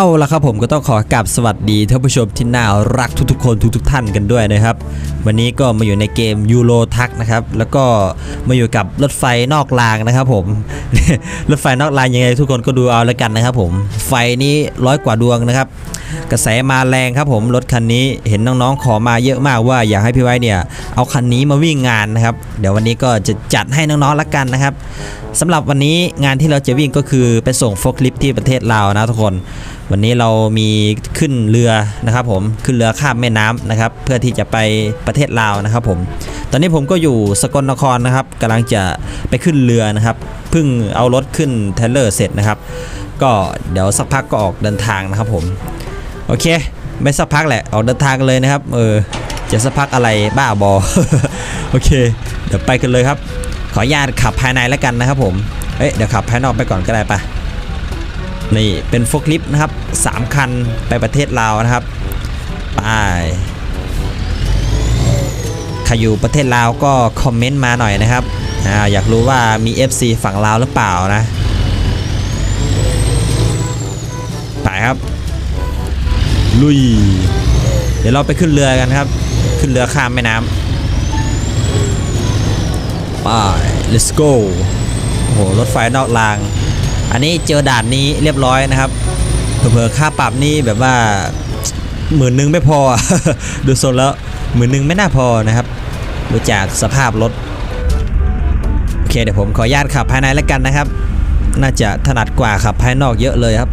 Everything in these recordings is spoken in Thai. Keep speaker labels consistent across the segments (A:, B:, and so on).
A: เอาละครับผมก็ต้องขอกราบสวัสดีท่านผู้ชมที่น่ารักทุกๆ คนทุกๆ ท่านกันด้วยนะครับ วันนี้ก็มาอยู่ในเกมยูโรทักนะครับ แล้วก็มาอยู่กับรถไฟนอกรางนะครับผม รถไฟนอกรางยังไงทุกคนก็ดูเอาแล้วกันนะครับผม ไฟนี้ร้อยกว่าดวงนะครับ กระแสมาแรงครับผมรถคันนี้เห็นน้องๆขอมาเยอะมากว่าอยากให้พี่ไว้เนี่ยเอาคันนี้มาวิ่งงานนะครับ เดี๋ยววันนี้ก็จะจัดให้น้องๆละกันนะครับสำหรับวันนี้งานที่เราจะวิ่งก็คือไปส่งโฟกลิฟที่ประเทศลาวนะทุกคน วันนี้เรามีขึ้นเรือนะครับผมขึ้นเรือข้ามแม่น้ำนะครับเพื่อที่จะไปประเทศลาวนะครับผมตอนนี้ผมก็อยู่สกลนครนะครับกำลังจะไปขึ้นเรือนะครับเพิ่งเอารถขึ้นเทเลอร์เสร็จนะครับ ก็เดี๋ยวสักพักก็ออกเดินทางนะครับผม โอเค ไม่สักพักแหละออกเดินทางกันเลยนะครับ เออจะสักพักอะไรบ้าบอ โอเค เดี๋ยวไปกันเลยครับ ขออนุญาตขับภายในแล้วกันนะครับผมเอ้ยเดี๋ยวขับภายนอกไปก่อนก็ได้ปะนี่เป็นโฟกลิฟต์นะครับ3คันไปประเทศลาวนะครับไปใครอยู่ประเทศลาวก็คอมเมนต์มาหน่อยนะครับอ่าอยากรู้ว่ามี FC ฝั่งลาวหรือเปล่านะไปครับ ลุย เดี๋ยวเราไปขึ้นเรือกันครับ ขึ้นเรือข้ามแม่น้ำไป let's go โอ้โหรถไฟนอกราง อันนี้เจอด่านนี้เรียบร้อยนะครับเผลอๆค่าปรับนี่แบบว่าหมื่นหนึ่งไม่พอ ดูทรงแล้วหมื่นหนึ่งไม่น่าพอนะครับดูจากสภาพรถโอเคเดี๋ยวผมขออนุญาตขับภายในแล้วกันนะครับ น่าจะถนัดกว่าขับภายนอกเยอะเลยครับ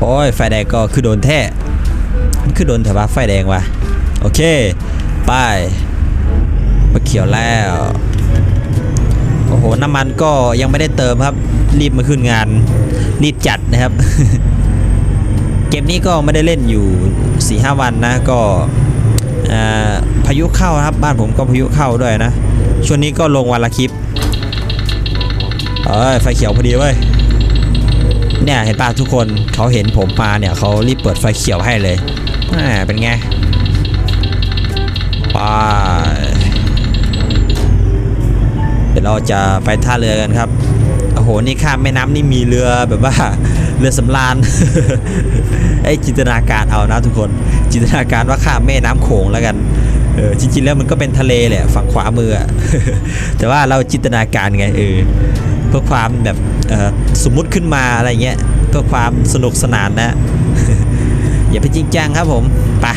A: โอ้ยไฟแดงก็คือโดนแท้มันคือโดนแต่ว่าไฟแดงว่ะโอเคไปมาเขียวแล้วโอ้โหน้ำมันก็ยังไม่ได้เติมครับ รีบมาขึ้นงาน รีบจัดนะครับ เกมนี้ก็ไม่ได้เล่นอยู่4ีหวันนะก็อ่าพายุเข้าครับ บ้านผมก็พายุเข้าด้วยนะ ช่วงนี้ก็ลงวันละคลิปเอ้ยไฟเขียวพอดีเว้ย เนี่ยเห็นป่ะทุกคนเขาเห็นผมมาเนี่ยเขารีบเปิดไฟเขียวให้เลยแหมเป็นไงไปเดี๋ยวเราจะไปท่าเรือกันครับโอ้โหนี่ข้ามแม่น้ำนี่มีเรือแบบว่าเรือสำราญไอ้จินตนาการเอานะทุกคน จินตนาการว่าข้ามแม่น้ำโขงแล้วกันเออจริงๆแล้วมันก็เป็นทะเลแหละฝั่งขวามือแต่ว่าเราจินตนาการไงเออ เพื่อความแบบสมมุติขึ้นมาอะไรเงี้ยเพื่อความสนุกสนานนะ อย่าไปจริงจังครับผมไปะ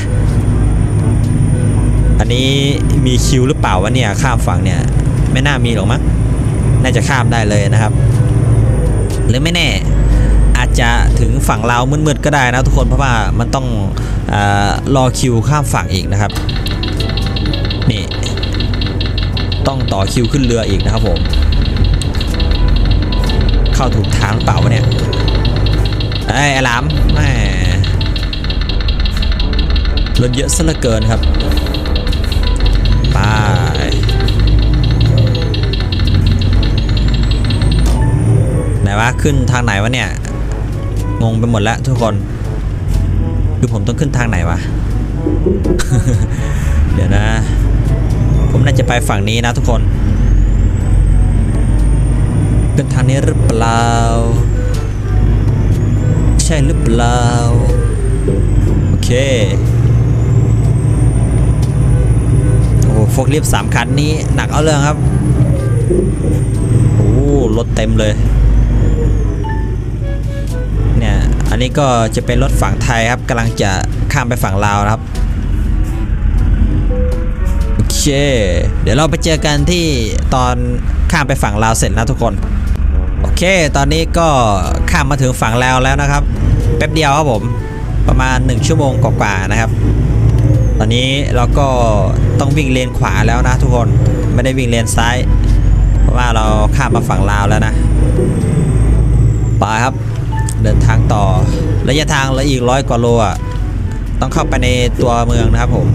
A: อันนี้มีคิวหรือเปล่าวะเนี่ยข้ามฝั่งเนี่ยไม่น่ามีหรอกมั้งน่าจะข้ามได้เลยนะครับ หรือไม่แน่อาจจะถึงฝั่งลามืดๆก็ได้นะทุกคนเพราะว่ามันต้องเออรอคิวข้ามฝั่งอีกนะครับนี่ต้องต่อคิวขึ้นเรืออีกนะครับผม เข้าถูกทางเปล่าวะเนี่ยไอ้ยไอ้หลามแหมรถเยอะซะเหลือเกินครับไปไหนวะขึ้นทางไหนวะเนี่ย งงไปหมดแล้วทุกคน คือผมต้องขึ้นทางไหนวะ เดี๋ยวนะ ผมน่าจะไปฝั่งนี้นะทุกคน เป็นทางนี้หรือเปล่า ใช่หรือเปล่า โอเค โอ้โหโฟกลิฟต์สามคันนี้หนักเอาเรื่องครับ โอ้รถเต็มเลย เนี่ย อันนี้ก็จะเป็นรถฝั่งไทยครับกำลังจะข้ามไปฝั่งลาวนะครับ โอเค เดี๋ยวเราไปเจอกันที่ตอนข้ามไปฝั่งลาวเสร็จนะทุกคน โอเค ตอนนี้ก็ข้ามมาถึงฝั่งลาวแล้วนะครับ แป๊บเดียวครับผม ประมาณ 1 ชั่วโมงกว่าๆนะครับ ตอนนี้เราก็ต้องวิ่งเลนขวาแล้วนะทุกคน ไม่ได้วิ่งเลนซ้าย เพราะว่าเราข้ามมาฝั่งลาวแล้วนะไปครับ เดินทางต่อ ระยะทางเหลืออีกร้อยกว่าโลอะ ต้องเข้าไปในตัวเมืองนะครับผม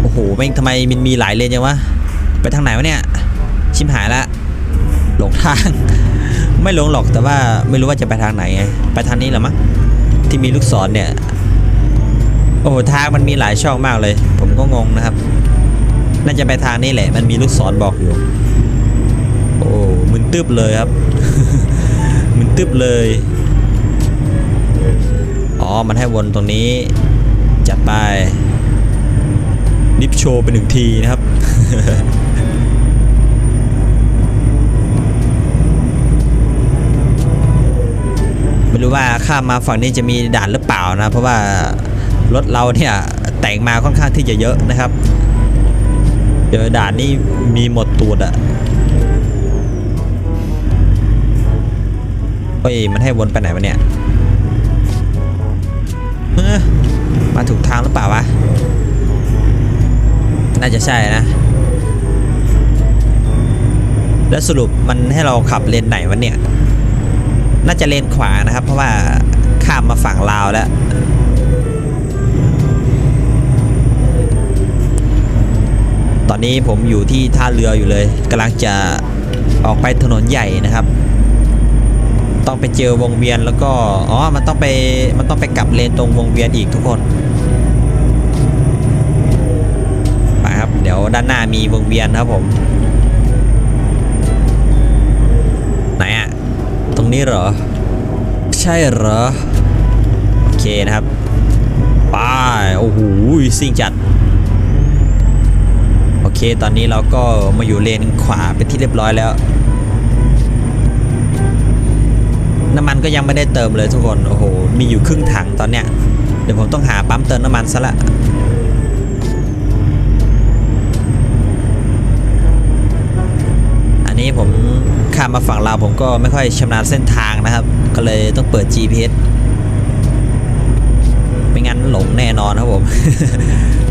A: โอ้โหแม่งทำไมมันมีหลายเลนจังวะ ไปทางไหนวะเนี่ย ชิมหายละหลงทาง ไม่หลงหรอกแต่ว่าไม่รู้ว่าจะไปทางไหนไงไปทางนี้หรอมั้งที่มีลูกศรเนี่ย โอ้ทางมันมีหลายช่องมากเลย ผมก็งงนะครับ น่าจะไปทางนี้แหละ มันมีลูกศรบอกอยู่ โอ้มึนตึบเลยครับมึนตึบเลยอ๋อมันให้วนตรงนี้จัดไปดิฟโชว์ไปหนึ่งทีนะครับ ไม่ รู้ว่าข้ามมาฝั่งนี้จะมีด่านหรือเปล่านะ เพราะว่ารถเราเนี่ยแต่งมาค่อนข้างที่จะเยอะนะครับเจอด่านนี่มีหมดตูดอะเฮ้ยมันให้วนไปไหนวะเนี่ยมาถูกทางหรือเปล่าวะ น่าจะใช่นะ แล้วสรุปมันให้เราขับเลนไหนวะเนี่ย น่าจะเลนขวานะครับ เพราะว่าข้ามมาฝั่งลาวแล้วตอนนี้ผมอยู่ที่ท่าเรืออยู่เลยกำลังจะออกไปถนนใหญ่นะครับ ต้องไปเจอวงเวียนแล้วก็อ๋อมันต้องไปมันต้องไปกลับเลนตรงวงเวียนอีกทุกคนไปครับเดี๋ยวด้านหน้ามีวงเวียนครับผม นี้เหรอ ใช่เหรอ โอเคนะครับไปโอ้โหซิ่งจัด โอเค ตอนนี้เราก็มาอยู่เลนขวาเป็นที่เรียบร้อยแล้ว น้ำมันก็ยังไม่ได้เติมเลยทุกคน โอ้โห มีอยู่ครึ่งถังตอนเนี้ย เดี๋ยวผมต้องหาปั๊มเติมน้ำมันซะละ อันนี้ผม ข้ามมาฝั่งลาวผมก็ไม่ค่อยชำนาญเส้นทางนะครับ ก็เลยต้องเปิด GPS ไม่งั้นหลงแน่นอนครับผม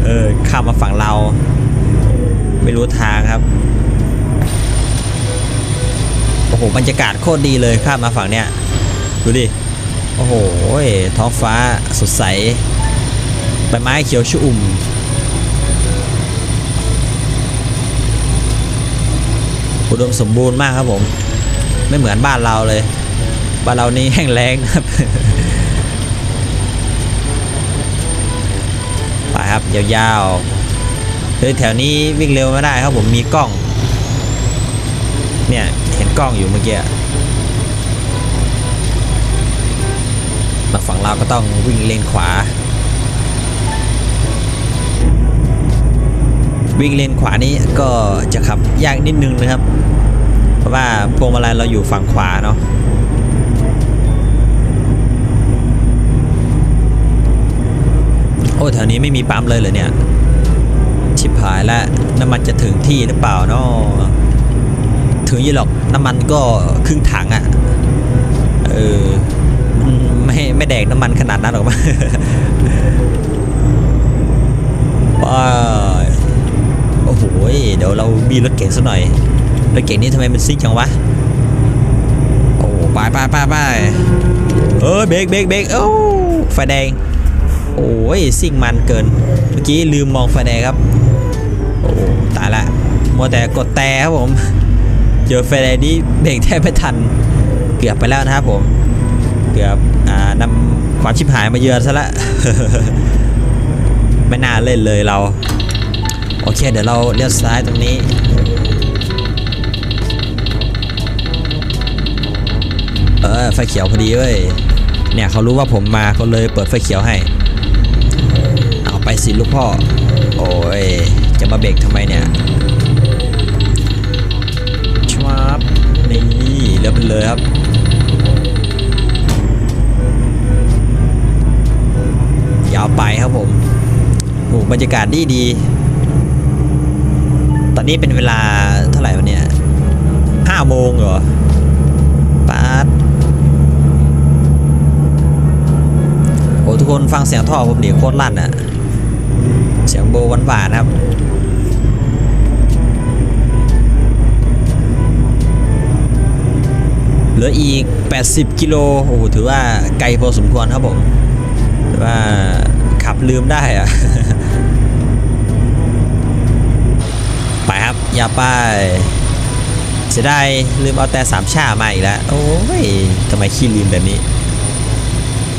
A: เออข้ามมาฝั่งเรา ไม่รู้ทางครับโอ้โหบรรยากาศโคตรดีเลยข้ามมาฝั่งเนี้ยดูดิโอ้โหท้องฟ้าสดใสใบไม้เขียวชุ่ม อุดมสมบูรณ์มากครับผม ไม่เหมือนบ้านเราเลย บ้านเรานี่แห้งแล้งครับไปครับยาวๆเฮ้ยแถวนี้วิ่งเร็วไม่ได้ครับผมมีกล้อง เนี่ย เห็นกล้องอยู่เมื่อกี้มาฝั่งเราก็ต้องวิ่งเลนขวา วิ่งเลนขวานี้ก็จะขับยากนิดนึงนะครับ เพราะว่าพวงมาลัยเราอยู่ฝั่งขวาเนาะโอ้แถวนี้ไม่มีปั๊มเลยเหรอเนี่ยชิบหายแล้วน้ำมันจะถึงที่หรือเปล่าเนาะถึงยี่หรอกน้ำมันก็ครึ่งถังอะ่ะเออไม่ไม่แดกน้ำมันขนาดนั้นหรอกมั้งว้าย โอ้โหเดี๋ยวเรามีรถเก๋งสักหน่อยรถเก๋งนี่ทำไมมันซิ่งจังวะโอ้ไปไปไปไปเออเบรกเบรกเบรกโอ้ไฟแดง โอ้ยซิ่งมันเกิน เมื่อกี้ลืมมองไฟแดงครับ โอ้ตายละมัวแต่กดแต่ครับผมเจอไฟแดงนี้เบรกแทบไม่ทัน เกือบไปแล้วนะครับผม เกือบอ่านำความชิบหายมาเยือนซะละไม่น่าเล่นเลยเรา โอเค เดี๋ยวเราเลี้ยวซ้ายตรงนี้ เออ ไฟเขียวพอดีเว้ย เนี่ยเขารู้ว่าผมมาเขาเลยเปิดไฟเขียวให้ เอาไปสิลูกพ่อ โอ้ย จะมาเบรกทำไมเนี่ยชวาบนี่เลี้ยวไปเลยครับยาวไปครับผมโอ้บรรยากาศดีดี อนนี้เป็นเวลาเท่าไหร่วะเนี่ยห้าโมงเหรอปาดโอ้ทุกคนฟังเสียงท่อผมดิโคตรลั่นอะเสียงโบหวานๆนะครับเหลืออีก 80 กิโลโอ้โหถือว่าไกลพอสมควรครับผมถือว่าขับลืมได้อะ ไปครับ อย่าไปเสียดายลืมเอาแต่สามชามาอีกแล้ว โอ้ยทำไมขี้ลืมแบบนี้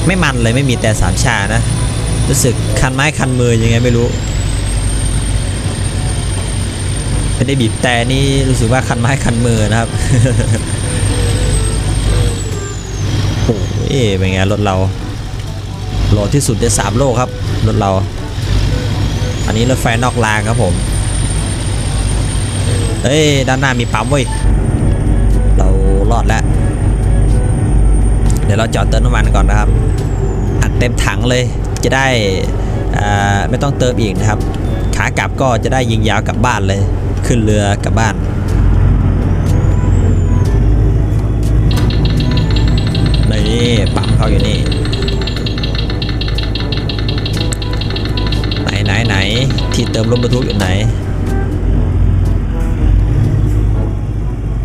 A: ไม่มันเลยไม่มีแต่สามชานะ รู้สึกคันไม้คันมือยังไงไม่รู้ไม่ได้บีบแต่นี่รู้สึกว่าคันไม้คันมือนะครับเอ๊ะเป็นไงรถเราโหลดที่สุดในสามโลกครับรถเรา อันนี้รถไฟนอกรางครับผม เอ้ย ด้านหน้ามีปั๊มเว้ย เรารอดแล้ว เดี๋ยวเราจอดเติมน้ำมันก่อนนะครับ อัดเต็มถังเลย จะได้อ่าไม่ต้องเติมอีกนะครับ ขากลับก็จะได้ยิงยาวกลับบ้านเลย ขึ้นเรือกลับบ้านนี่ปั๊มเขาอยู่นี่ ไหนไหนไหนที่เติมรถบรรทุกอยู่ไหน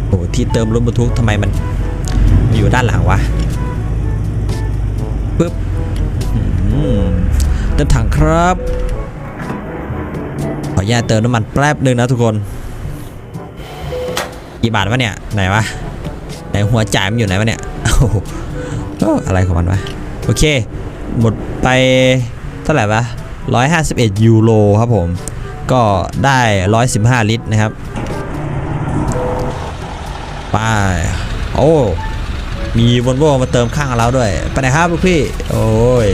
A: โอ้ ที่เติมรถบรรทุกทำไมมันอยู่ด้านหลังวะปึ๊บเติมถังครับ ขออนุญาตเติมน้ำมันแป๊บหนึ่งนะทุกคน กี่บาทวะเนี่ย ไหนวะ ไหนหัวจ่ายมันอยู่ไหนวะเนี่ยโอ้อะไรของมันวะ โอเค หมดไปเท่าไหร่วะ151 ยูโรครับผม ก็ได้ 115 ลิตรนะครับ ไปโอ้มีวอลโวมาเติมข้างเราด้วยไปไหนครับลูกพี่ โอ้ย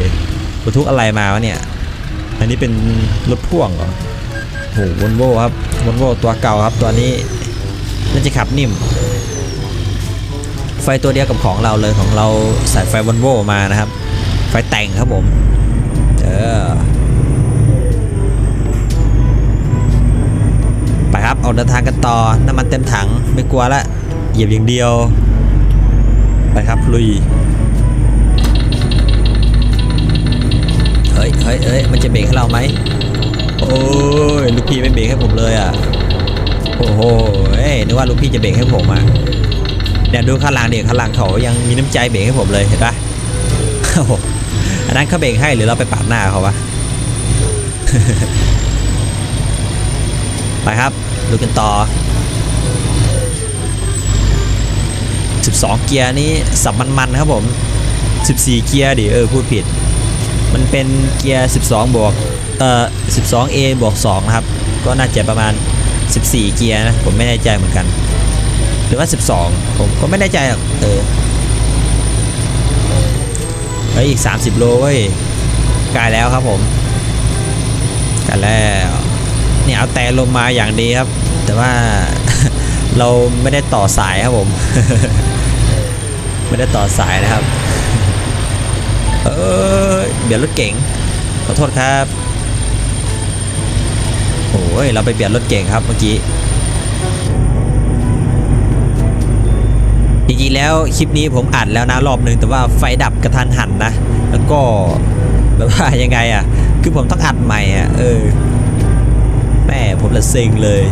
A: บรรทุกอะไรมาวะเนี่ย อันนี้เป็นรถพ่วงเหรอโหวอลโวครับวอลโวตัวเก่าครับตัวนี้น่าจะขับนิ่ม ไฟตัวเดียวกับของเราเลยของเราใส่ไฟวอลโวมานะครับ ไฟแต่งครับผม เออไปครับออกเดินทางกันต่อน้ำมันเต็มถังไม่กลัวละ เหยียบอย่างเดียว ไปครับลุย เฮ้ยเฮ้ยเฮ้ยมันจะเบรกให้เราไหม โอ้ยลูกพี่ไม่เบรกให้ผมเลยอะ โอ้โหเอ้ยนึกว่าลูกพี่จะเบรกให้ผมอะเนี่ยดูข้างหลังเด็กข้างหลังเขายังมีน้ำใจเบรกให้ผมเลยเห็นปะโอ้โหอันนั้นเขาเบรกให้หรือเราไปปาดหน้าเขาวะไปครับดูกันต่อ 12 เกียร์นี้สับมันๆครับผม 14 เกียร์ดิเออพูดผิด มันเป็นเกียร์ 12 บวกเอ่อ 12A บวก2นะครับ ก็น่าจะประมาณ 14 เกียร์นะ ผมไม่แน่ใจเหมือนกัน หรือว่า 12 ผมก็ไม่แน่ใจหรอกเออเฮ้ยอีก 30 โลเว้ยใกล้แล้วครับผมใกล้แล้วเนี่ยเอาแต่ลงมาอย่างดีครับ แต่ว่าเราไม่ได้ต่อสายครับผม ไม่ได้ต่อสายนะครับ เออเบียดรถเก๋งขอโทษครับโอ้ยเราไปเบียดรถเก๋งครับเมื่อกี้จริงๆแล้วคลิปนี้ผมอัดแล้วนะรอบนึงแต่ว่าไฟดับกระทันหันนะ แล้วก็แบบว่ายังไงอะ คือผมต้องอัดใหม่อะเออแม่ผมละเซ็งเลย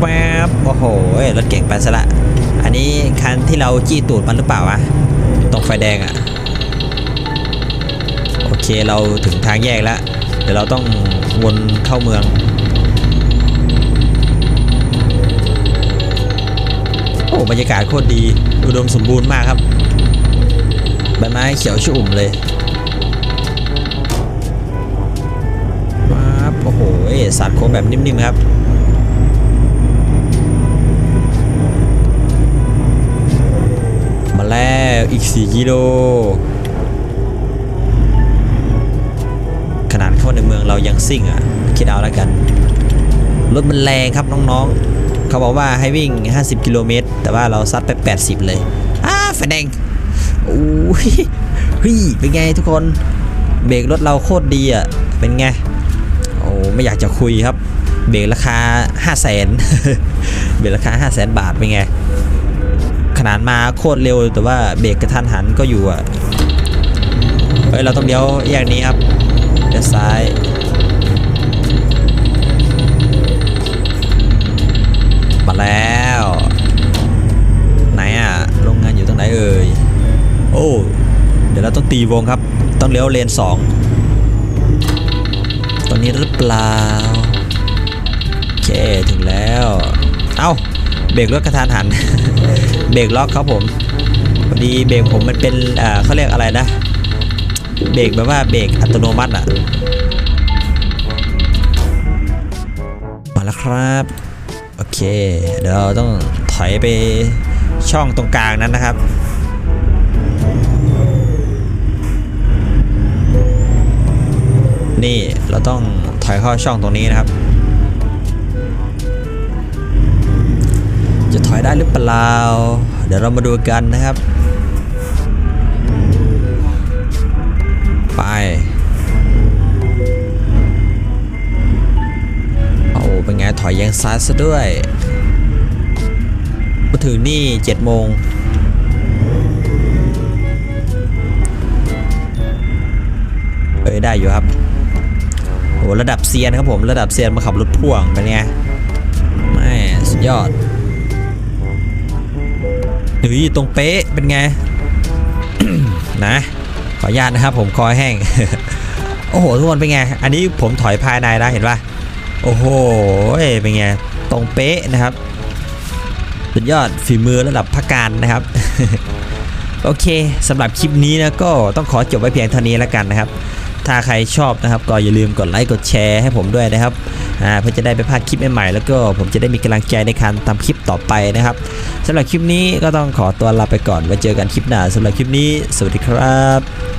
A: แป๊บโอ้โหรถเก่งไปซะละ อันนี้คันที่เราจี้ตูดมันหรือเปล่าวะตรงไฟแดงอะ่ะโอเคเราถึงทางแยกแล้ว เดี๋ยวเราต้องวนเข้าเมืองโอ้บรรยากาศโคตรดี อุดมสมบูรณ์มากครับใบไม้เขียวชุ่มเลยปั๊บโอ้โหสัตว์โค้งแบบนิ่มๆครับ มาแล้วอีก 4 กิโล ขนาดเข้าในเมืองเรายังซิ่งอะ คิดเอาแล้วกัน รถมันแรงครับน้องๆ เขาบอกว่าให้วิ่ง 50 กิโลเมตร แต่ว่าเราซัดไป 80 เลยอ้าไฟแดงโอ้ยเฮ้ยเป็นไงทุกคน เบรกรถเราโคตรดีอะ เป็นไง โอ้ไม่อยากจะคุยครับ เบรกราคา 5 0 0แสนเบรกราคา 5 0 0แสนบาทเป็นไง นาดมาโคตรเร็วแต่ว่าเบรกกระทันหันก็อยู่อะเฮ้ยเราต้องเลี้ยวแยกนี้ครับเลี้ยวซ้ายมาแล้ว ไหนอะโรงงานอยู่ตรงไหนเอ่ยโอ้เดี๋ยวเราต้องตีวงครับ ต้องเลี้ยวเลนสองตรงนี้หรือเปล่าโอเคถึงแล้ว เอ้าเบรกรถกระทันหัน เบรกล็อกครับผมพอดีเบรกผมมันเป็นอ่าเขาเรียกอะไรนะ เบรกแบบว่าเบรกอัตโนมัติอะมาแล้วครับโอเค เดี๋ยวเราต้องถอยไปช่องตรงกลางนั้นนะครับนี่เราต้องถอยเข้าช่องตรงนี้นะครับ จะถอยได้หรือเปล่า เดี๋ยวเรามาดูกันนะครับ ไป โอ้เป็นไงถอยยังซ้ายซะด้วยมาถึงนี่7โมงเอ้ยได้อยู่ครับโอ้ระดับเซียนครับผมระดับเซียนมาขับรถพ่วงเป็นไงแม่สุดยอด เฮ้ยตรงเป๊ะเป็นไง นะขออนุญาตนะครับ ผมคอแห้ง โอ้โหทุกคนเป็นไง อันนี้ผมถอยภายในนะเห็นปะโอ้โหเป็นไง ตรงเป๊ะนะครับ สุดยอดฝีมือระดับพักการนะครับ โอเคสำหรับคลิปนี้นะก็ต้องขอจบไว้เพียงเท่านี้แล้วกันนะครับ ถ้าใครชอบนะครับ ก็อย่าลืมกดไลค์กดแชร์ให้ผมด้วยนะครับ อ่าเพื่อจะได้ไปพลาดคลิปใหม่ๆแล้วก็ผมจะได้มีกำลังใจในการทำคลิปต่อไปนะครับสำหรับคลิปนี้ก็ต้องขอตัวลาไปก่อนไว้เจอกันคลิปหน้าสำหรับคลิปนี้ สวัสดีครับ